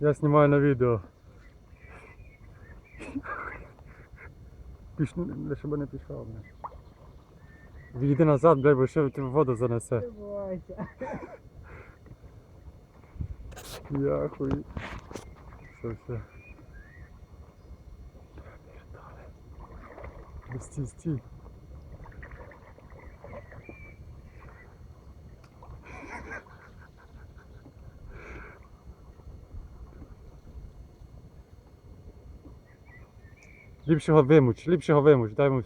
Я знімаю на відео. Піш... Би не пішов, бля. Відійди назад, блядь, бо ще тебе воду занесе. Я хуй. Все, все. Стій, стій. Ліпше його вимуч, ліпше його вимуч, дай йому.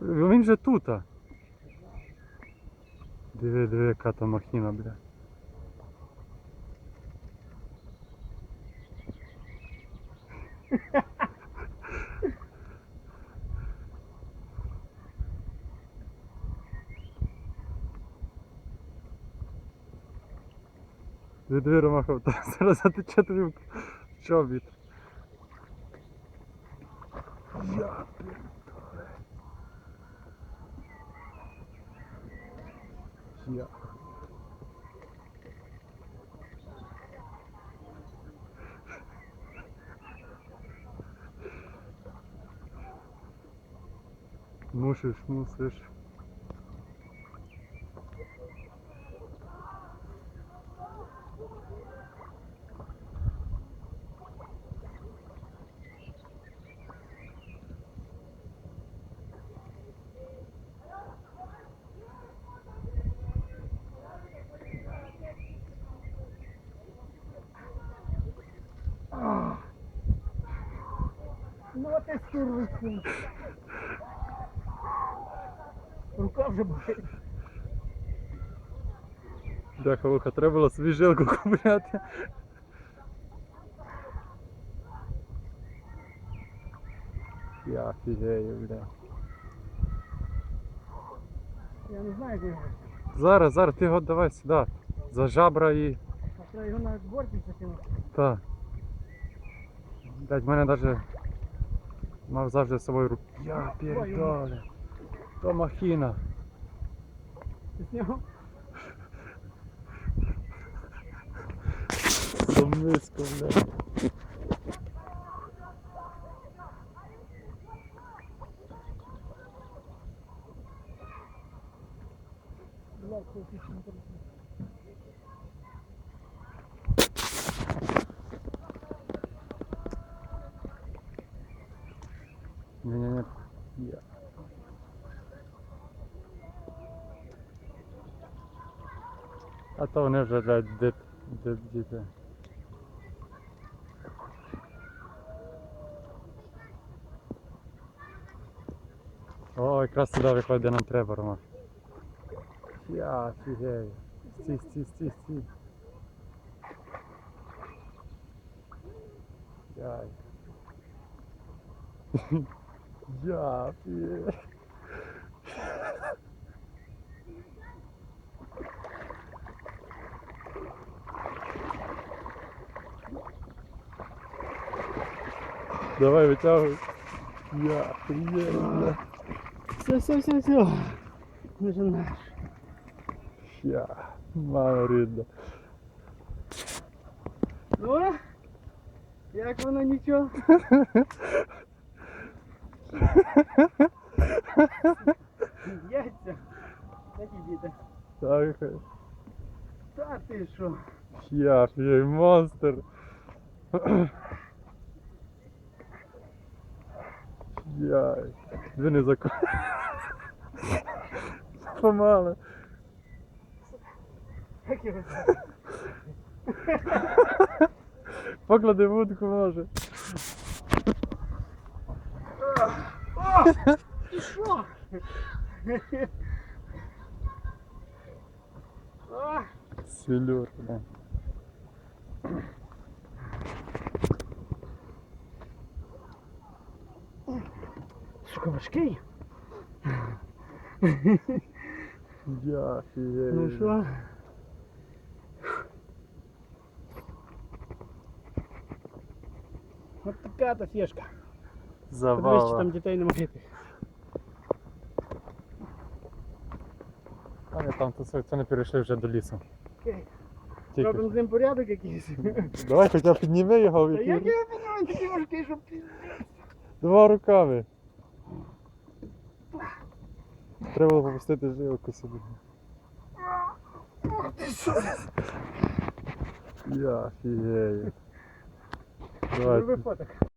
Він же тут. а. Диви, диви, яка там махіна, бля. Диви, диви, Ромаха, та зараз затече тобі в чобіт. Я. Мусиш, мусиш. Ну ти скурвиці. Рука вже болить. Бляха, вуха, треба було собі жилку купляти. Я офігею, бля. Я не знаю, як його. Зараз, зараз, ти його давай сюди. За жабра і. А треба його на борті закинути. Та. Блять, в мене навіть мав завжди з собою руку. Я пердоле. То махіна. Зняв? Сумисько, блядь. Блядь, це Ні-ні-ні. Я. А то вони вже блядь, дит, дит, діти. О, якраз сюди виходить, де нам треба, Рома. Я офігею. Стій, стій, стій, стій. Яй. Я офігею. Давай витягуй. Я офігею, бля. Все, все, все, все. Ми ж наш. Я. Мама рідна. Ну? Як воно нічого? Яйця. Які діти? Так. Та ти що? Я офігею, монстр. Яй. Ви не закон. Помало. Поклади вудку може. Ти що? Селюр, бля. Сука, важкий? Я офігею. Ну що? От така то фішка. Подивись, чи Завала. там дітей немає. А не там то це, не перейшли вже до лісу. Окей. Тільки. Робимо з ним порядок якийсь. Давай хоча б підніми його Та як ефір. я піднімаю такі важкі, щоб ти... Два руками. Треба було попустити жилку собі. Я фігею. Давай. Зроби фоток.